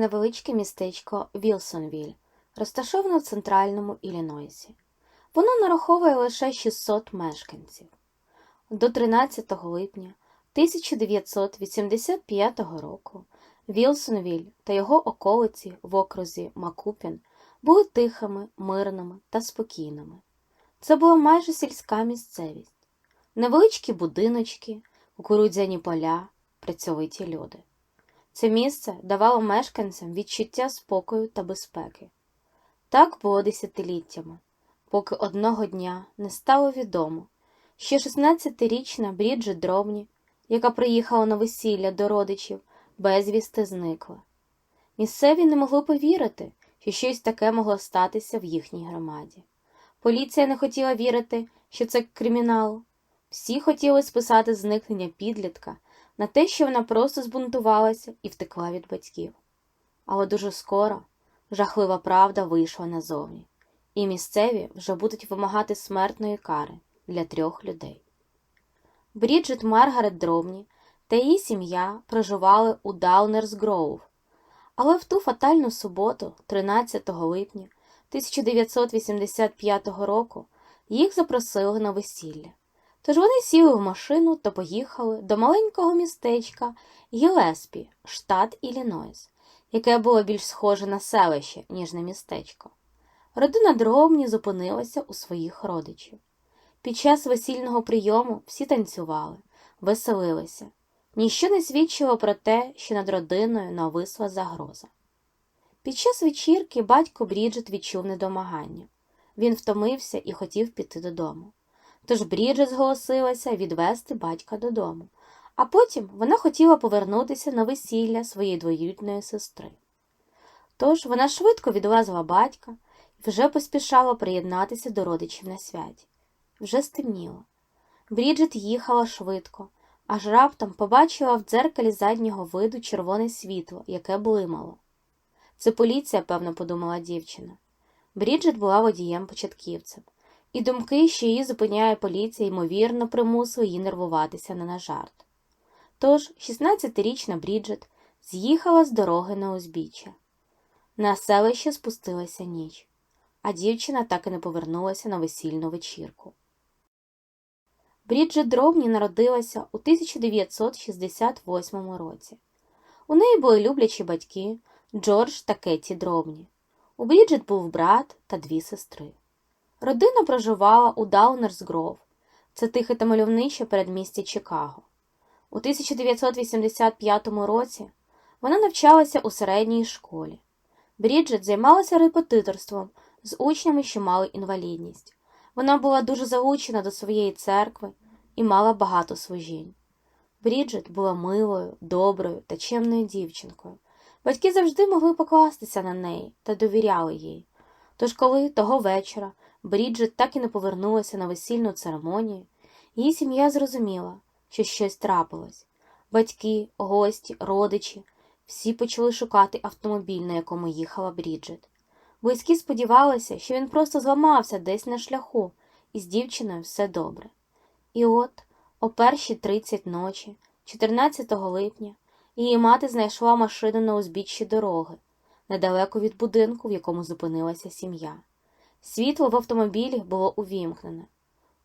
невеличке містечко Вілсонвіль, розташоване в центральному Іллінойсі. Воно нараховує лише 600 мешканців. До 13 липня 1985 року Вілсонвіль та його околиці в окрузі Макупін були тихими, мирними та спокійними. Це була майже сільська місцевість, невеличкі будиночки, кукурудзяні поля, працьовиті люди. Це місце давало мешканцям відчуття спокою та безпеки. Так було десятиліттями, поки одного дня не стало відомо, що 16-річна Бріджит Дробні, яка приїхала на весілля до родичів, безвісти зникла. Місцеві не могли повірити, що щось таке могло статися в їхній громаді. Поліція не хотіла вірити, що це кримінал. Всі хотіли списати зникнення підлітка на те, що вона просто збунтувалася і втекла від батьків. Але дуже скоро жахлива правда вийшла назовні, і місцеві вже будуть вимагати смертної кари для трьох людей. Бріджит Маргарет Дробні та її сім'я проживали у Даунерс Гроув, але в ту фатальну суботу, 13 липня 1985 року, їх запросили на весілля. Тож вони сіли в машину та поїхали до маленького містечка Гілеспі, штат Іллінойс, яке було більш схоже на селище, ніж на містечко. Родина Дробні зупинилася у своїх родичів. Під час весільного прийому всі танцювали, веселилися. Ніщо не свідчило про те, що над родиною нависла загроза. Під час вечірки батько Бріджит відчув недомагання. Він втомився і хотів піти додому. Тож Бріджит зголосилася відвести батька додому, а потім вона хотіла повернутися на весілля своєї двоюрідної сестри. Тож вона швидко відвезла батька і вже поспішала приєднатися до родичів на святі. Вже стемніло. Бріджит їхала швидко, аж раптом побачила в дзеркалі заднього виду червоне світло, яке блимало. Це поліція, певно, подумала дівчина. Бріджит була водієм-початківцем, і думки, що її зупиняє поліція, ймовірно, примусили її нервуватися не на жарт. Тож 16-річна Бріджит з'їхала з дороги на узбіччя. На селище спустилася ніч, а дівчина так і не повернулася на весільну вечірку. Бріджит Дробні народилася у 1968 році. У неї були люблячі батьки Джордж та Кетті Дробні. У Бріджит був брат та дві сестри. Родина проживала у Даунерс Гров, це тихе та мальовниче передмістя Чикаго. У 1985 році вона навчалася у середній школі. Бріджит займалася репетиторством з учнями, що мали інвалідність. Вона була дуже залучена до своєї церкви і мала багато служінь. Бріджит була милою, доброю та чемною дівчинкою. Батьки завжди могли покластися на неї та довіряли їй. Тож, коли того вечора Бріджит так і не повернулася на весільну церемонію, її сім'я зрозуміла, що щось трапилось. Батьки, гості, родичі всі почали шукати автомобіль, на якому їхала Бріджит. Близькі сподівалися, що він просто зламався десь на шляху, і з дівчиною все добре. І от, о першій тридцять ночі, 14 липня, її мати знайшла машину на узбіччі дороги, недалеко від будинку, в якому зупинилася сім'я. Світло в автомобілі було увімкнене.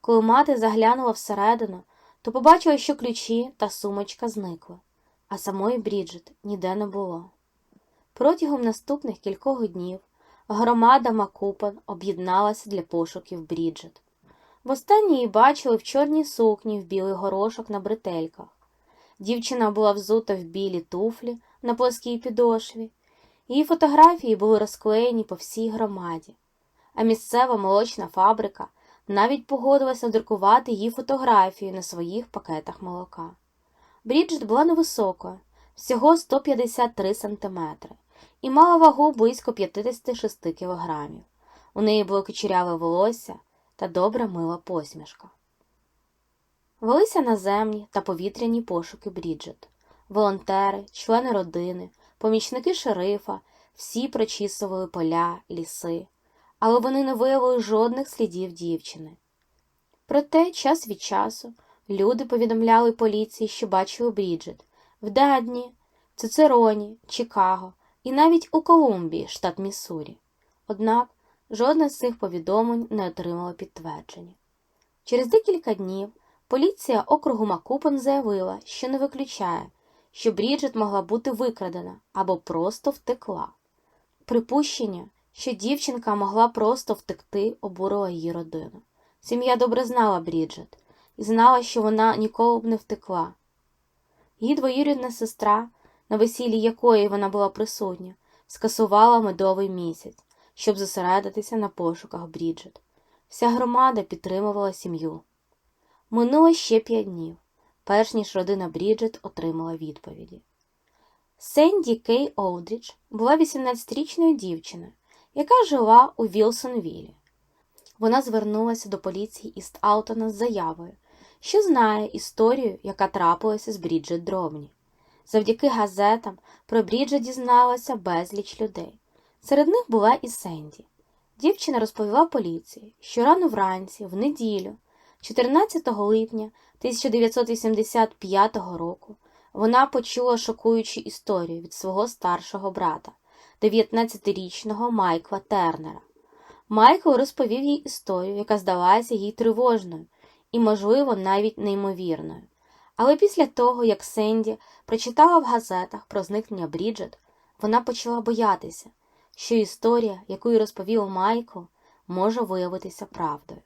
Коли мати заглянула всередину, то побачила, що ключі та сумочка зникли, а самої Бріджит ніде не було. Протягом наступних кількох днів громада Макупен об'єдналася для пошуків Бріджит. Востаннє її бачили в чорній сукні в білий горошок на бретельках. Дівчина була взута в білі туфлі на плоскій підошві. Її фотографії були розклеєні по всій громаді, а місцева молочна фабрика навіть погодилася друкувати її фотографію на своїх пакетах молока. Бріджит була невисокою, всього 153 сантиметри, і мала вагу близько 56 кілограмів. У неї було кучеряве волосся та добра мила посмішка. Велися наземні та повітряні пошуки Бріджит. Волонтери, члени родини, помічники шерифа, всі прочісували поля, ліси, але вони не виявили жодних слідів дівчини. Проте, час від часу, люди повідомляли поліції, що бачили Бріджит в Дадні, Цицероні, Чикаго і навіть у Колумбії, штат Міссурі. Однак жодне з цих повідомлень не отримало підтвердження. Через декілька днів поліція округу Макупен заявила, що не виключає, що Бріджит могла бути викрадена або просто втекла. Припущення, що дівчинка могла просто втекти, обурило її родину. Сім'я добре знала Бріджит і знала, що вона ніколи б не втекла. Її двоюрідна сестра, на весіллі якої вона була присутня, скасувала медовий місяць, щоб зосередитися на пошуках Бріджит. Вся громада підтримувала сім'ю. Минуло ще п'ять днів, перш ніж родина Бріджит отримала відповіді. Сенді Кей Олдрідж була 18-річною дівчиною, яка жила у Вілсонвілі. Вона звернулася до поліції Іст Аутона з заявою, що знає історію, яка трапилася з Бріджит Дровні. Завдяки газетам про Бріджит дізналася безліч людей. Серед них була і Сенді. Дівчина розповіла поліції, що рано вранці, в неділю, 14 липня 1985 року, вона почула шокуючу історію від свого старшого брата, 19-річного Майкла Тернера. Майкл розповів їй історію, яка здалася їй тривожною і, можливо, навіть неймовірною. Але після того, як Сенді прочитала в газетах про зникнення Бріджет, вона почала боятися, що історія, яку їй розповів Майкл, може виявитися правдою.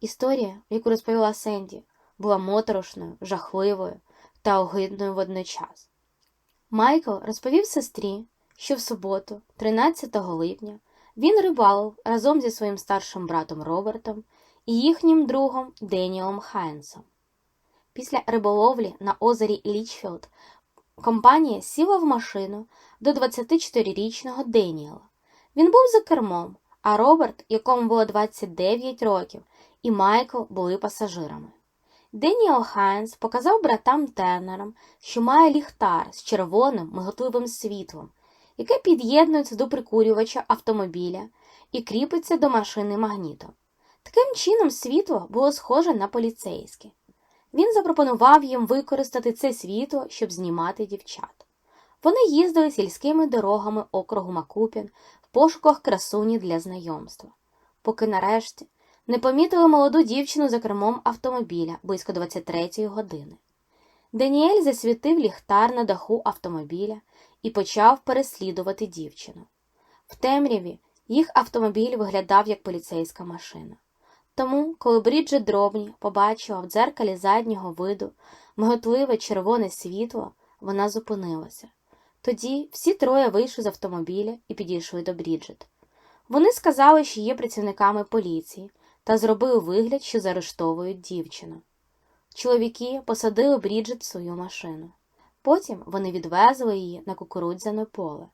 Історія, яку розповіла Сенді, була моторошною, жахливою та огидною водночас. Майкл розповів сестрі, що в суботу, 13 липня, він рибалив разом зі своїм старшим братом Робертом і їхнім другом Деніелом Хайнсом. Після риболовлі на озері Лічфілд компанія сіла в машину до 24-річного Деніела. Він був за кермом, а Роберт, якому було 29 років, і Майкл були пасажирами. Деніел Хайнс показав братам Тернерам, що має ліхтар з червоним миготливим світлом, яке під'єднується до прикурювача автомобіля і кріпиться до машини магнітом. Таким чином світло було схоже на поліцейське. Він запропонував їм використати це світло, щоб знімати дівчат. Вони їздили сільськими дорогами округу Макупін в пошуках красуні для знайомства, поки нарешті не помітили молоду дівчину за кермом автомобіля близько 23-ї години. Даніель засвітив ліхтар на даху автомобіля і почав переслідувати дівчину. В темряві їх автомобіль виглядав як поліцейська машина. Тому, коли Бріджит Дробні побачила в дзеркалі заднього виду миготливе червоне світло, вона зупинилася. Тоді всі троє вийшли з автомобіля і підійшли до Бріджит. Вони сказали, що є працівниками поліції, та зробили вигляд, що заарештовують дівчину. Чоловіки посадили Бріджит в свою машину. Потім вони відвезли її на кукурудзяне поле.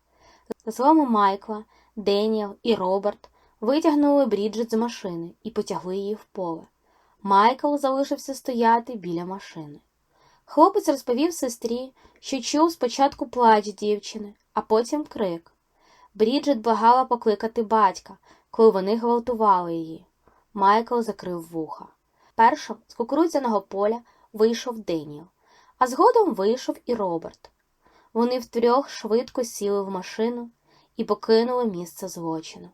За словами Майкла, Деніел і Роберт витягнули Бріджит з машини і потягли її в поле. Майкл залишився стояти біля машини. Хлопець розповів сестрі, що чув спочатку плач дівчини, а потім крик. Бріджит благала покликати батька, коли вони гвалтували її. Майкл закрив вуха. Першим з кукурудзяного поля вийшов Деніел, а згодом вийшов і Роберт. Вони втрьох швидко сіли в машину і покинули місце злочину.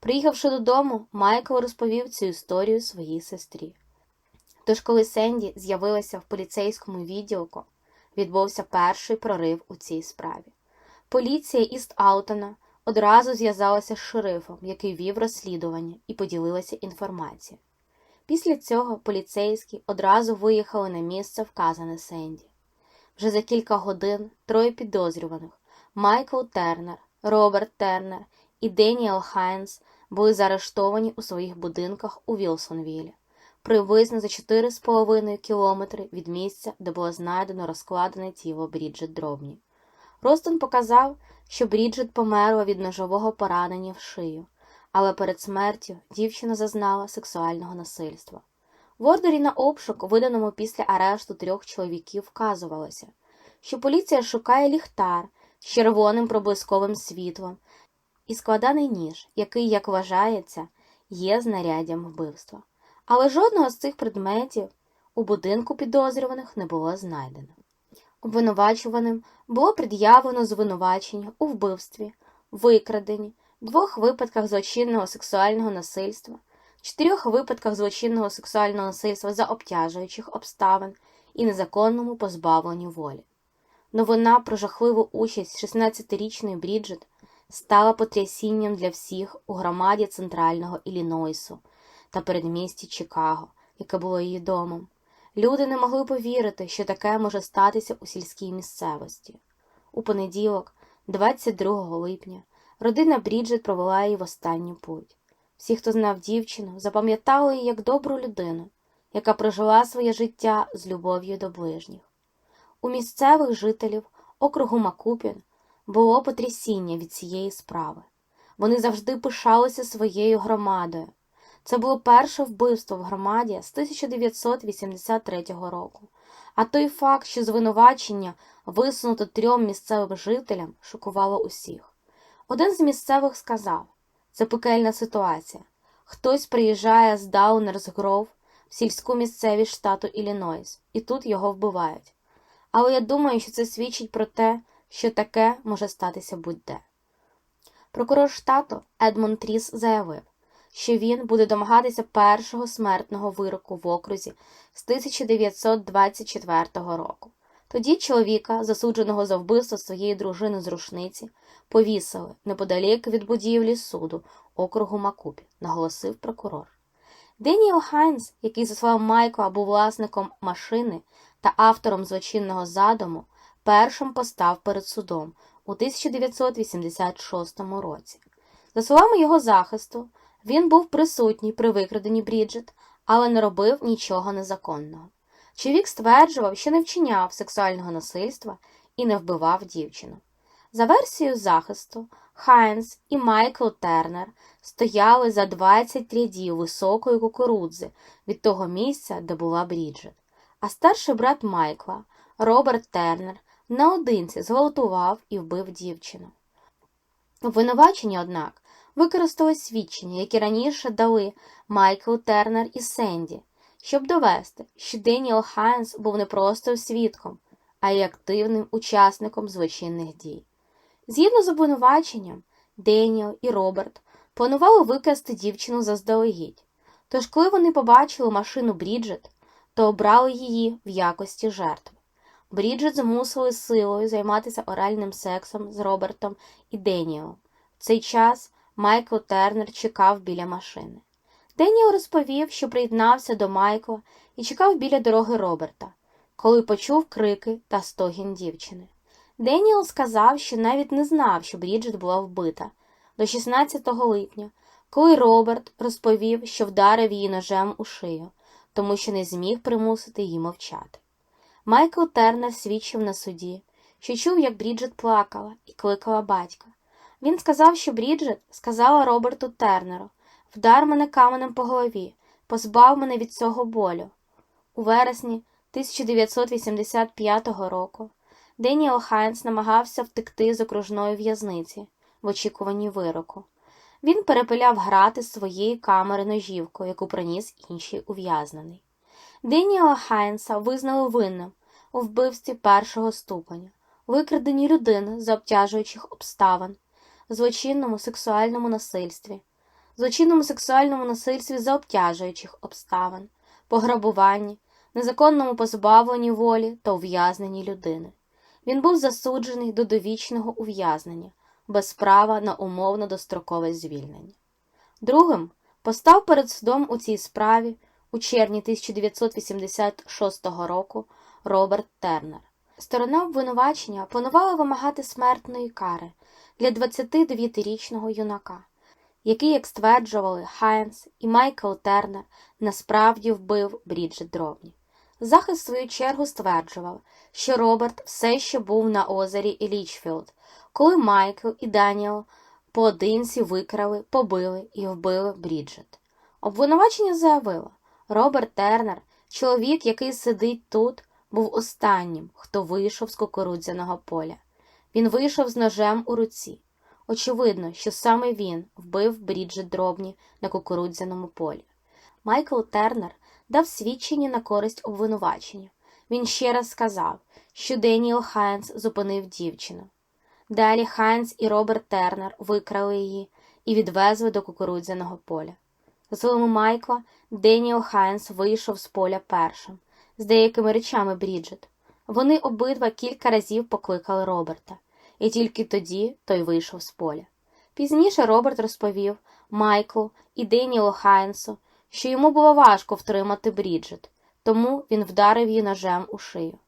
Приїхавши додому, Майкл розповів цю історію своїй сестрі. Тож, коли Сенді з'явилася в поліцейському відділку, відбувся перший прорив у цій справі. Поліція Іст Аутона одразу зв'язалася з шерифом, який вів розслідування, і поділилася інформацією. Після цього поліцейські одразу виїхали на місце, вказане Сенді. Вже за кілька годин троє підозрюваних Майкл Тернер, Роберт Тернер і Деніел Хайнс були заарештовані у своїх будинках у Вілсонвілі, приблизно за 4,5 кілометри від місця, де було знайдено розкладене тіло Бріджит Дробні. Ростон показав, що Бріджит померла від ножового поранення в шию, але перед смертю дівчина зазнала сексуального насильства. В ордері на обшук, виданому після арешту трьох чоловіків, вказувалося, що поліція шукає ліхтар з червоним проблисковим світлом і складаний ніж, який, як вважається, є знаряддям вбивства. Але жодного з цих предметів у будинку підозрюваних не було знайдено. Обвинувачуваним було пред'явлено звинувачення у вбивстві, викраденні, двох випадках злочинного сексуального насильства, чотирьох випадках злочинного сексуального насильства за обтяжуючих обставин і незаконному позбавленні волі. Новина про жахливу участь 16-річної Бріджит стала потрясінням для всіх у громаді центрального Іллінойсу та передмісті Чикаго, яке було її домом. Люди не могли повірити, що таке може статися у сільській місцевості. У понеділок, 22 липня, родина Бріджит провела її в останню путь. Всі, хто знав дівчину, запам'ятали її як добру людину, яка прожила своє життя з любов'ю до ближніх. У місцевих жителів округу Макупін було потрясіння від цієї справи. Вони завжди пишалися своєю громадою. Це було перше вбивство в громаді з 1983 року. А той факт, що звинувачення висунуто трьом місцевим жителям, шокувало усіх. Один з місцевих сказав: це пекельна ситуація. Хтось приїжджає з Даунерс Гров в сільську місцевість штату Іллінойс, і тут його вбивають. Але я думаю, що це свідчить про те, що таке може статися будь-де. Прокурор штату Едмунд Тріс заявив, що він буде домагатися першого смертного вироку в окрузі з 1924 року. Тоді чоловіка, засудженого за вбивство своєї дружини з рушниці, повісили неподалік від будівлі суду округу Макупі, наголосив прокурор. Деніел Хайнс, який за словами Майкла був власником машини та автором злочинного задуму, першим постав перед судом у 1986 році. За словами його захисту, він був присутній при викраденні Бріджит, але не робив нічого незаконного. Чоловік стверджував, що не вчиняв сексуального насильства і не вбивав дівчину. За версією захисту, Хайнс і Майкл Тернер стояли за 20 рядів високої кукурудзи від того місця, де була Бріджит. А старший брат Майкла, Роберт Тернер, наодинці зґвалтував і вбив дівчину. Обвинувачені, однак, використали свідчення, які раніше дали Майкл Тернер і Сенді, щоб довести, що Деніел Хайнс був не просто свідком, а й активним учасником злочинних дій. Згідно з обвинуваченням, Деніел і Роберт планували викрасти дівчину заздалегідь. Тож, коли вони побачили машину Бріджит, то обрали її в якості жертви. Бріджит змусили силою займатися оральним сексом з Робертом і Деніелом. В цей час Майкл Тернер чекав біля машини. Деніел розповів, що приєднався до Майкла і чекав біля дороги Роберта, коли почув крики та стогін дівчини. Деніел сказав, що навіть не знав, що Бріджит була вбита до 16 липня, коли Роберт розповів, що вдарив її ножем у шию, тому що не зміг примусити її мовчати. Майкл Тернер свідчив на суді, що чув, як Бріджит плакала і кликала батька. Він сказав, що Бріджит сказала Роберту Тернеру вдар мене каменем по голові, позбав мене від цього болю. У вересні 1985 року Деніел Хайнс намагався втекти з окружної в'язниці в очікуванні вироку. Він перепиляв грати з своєї камери ножівкою, яку приніс інший ув'язнений. Деніела Хайнса визнали винним у вбивстві першого ступеня, викраденні людини за обтяжуючих обставин, злочинному сексуальному насильстві, злочинному сексуальному насильстві за обтяжуючих обставин, пограбуванні, незаконному позбавленні волі та ув'язненні людини. Він був засуджений до довічного ув'язнення без права на умовно дострокове звільнення. Другим постав перед судом у цій справі у червні 1986 року Роберт Тернер. Сторона обвинувачення планувала вимагати смертної кари для 29-річного юнака, який, як стверджували Хайнс і Майкл Тернер, насправді вбив Бріджит Дровні. Захист, в свою чергу, стверджував, що Роберт все ще був на озері Лічфілд, коли Майкл і Даніел поодинці викрали, побили і вбили Бріджит. Обвинувачення заявило, Роберт Тернер, чоловік, який сидить тут, був останнім, хто вийшов з кукурудзяного поля. Він вийшов з ножем у руці. Очевидно, що саме він вбив Бріджит Дробні на кукурудзяному полі. Майкл Тернер дав свідчення на користь обвинувачення. Він ще раз сказав, що Деніел Хайнс зупинив дівчину. Далі Хайнс і Роберт Тернер викрали її і відвезли до кукурудзяного поля. За словами Майкла, Деніел Хайнс вийшов з поля першим, з деякими речами Бріджит. Вони обидва кілька разів покликали Роберта, і тільки тоді той вийшов з поля. Пізніше Роберт розповів Майклу і Деніелу Хайнсу, що йому було важко втримати Бріджит, тому він вдарив її ножем у шию.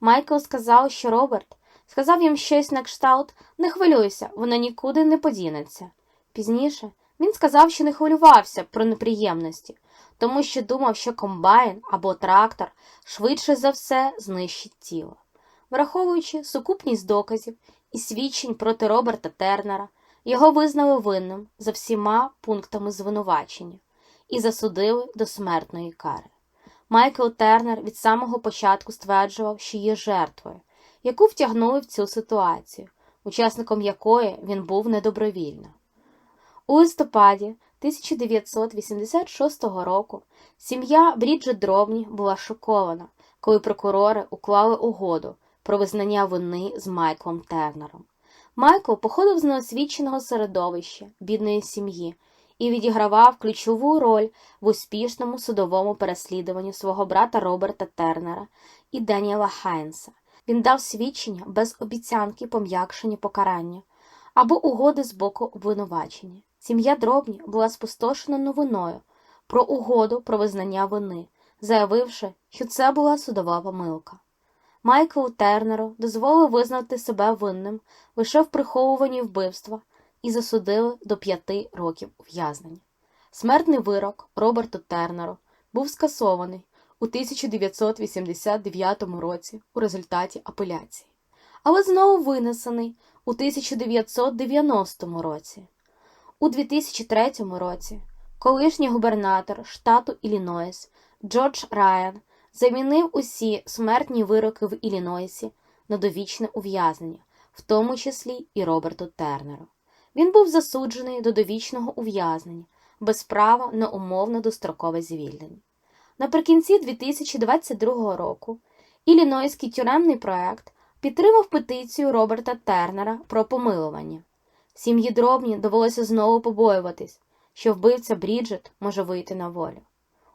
Майкл сказав, що Роберт сказав їм щось на кшталт не хвилюйся, вона нікуди не подінеться. Пізніше він сказав, що не хвилювався про неприємності, тому що думав, що комбайн або трактор швидше за все знищить тіло. Враховуючи сукупність доказів і свідчень проти Роберта Тернера, його визнали винним за всіма пунктами звинувачення і засудили до смертної кари. Майкл Тернер від самого початку стверджував, що є жертвою, яку втягнули в цю ситуацію, учасником якої він був недобровільно. У листопаді 1986 року сім'я Бріджит Дробні була шокована, коли прокурори уклали угоду про визнання вини з Майклом Тернером. Майкл походив з неосвіченого середовища бідної сім'ї і відігравав ключову роль в успішному судовому переслідуванні свого брата Роберта Тернера і Деніела Хайнса. Він дав свідчення без обіцянки пом'якшення покарання або угоди з боку обвинувачення. Сім'я Дробні була спустошена новиною про угоду про визнання вини, заявивши, що це була судова помилка. Майклу Тернеру дозволили визнати себе винним лише в приховуванні вбивства і засудили до п'яти років ув'язнення. Смертний вирок Роберту Тернеру був скасований у 1989 році у результаті апеляції, але знову винесений у 1990 році. У 2003 році колишній губернатор штату Іллінойс Джордж Райан замінив усі смертні вироки в Іллінойсі на довічне ув'язнення, в тому числі і Роберту Тернеру. Він був засуджений до довічного ув'язнення без права на умовно дострокове звільнення. Наприкінці 2022 року Іллінойський тюремний проект підтримав петицію Роберта Тернера про помилування. Сім'ї дробні довелося знову побоюватись, що вбивця Бріджит може вийти на волю.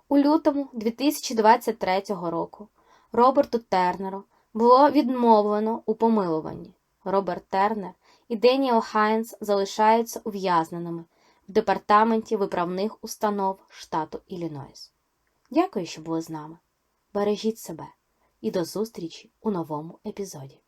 У лютому 2023 року Роберту Тернеру було відмовлено у помилуванні. Роберт Тернер і Деніел Хайнс залишаються ув'язненими в департаменті виправних установ штату Іллінойс. Дякую, що були з нами. Бережіть себе і до зустрічі у новому епізоді.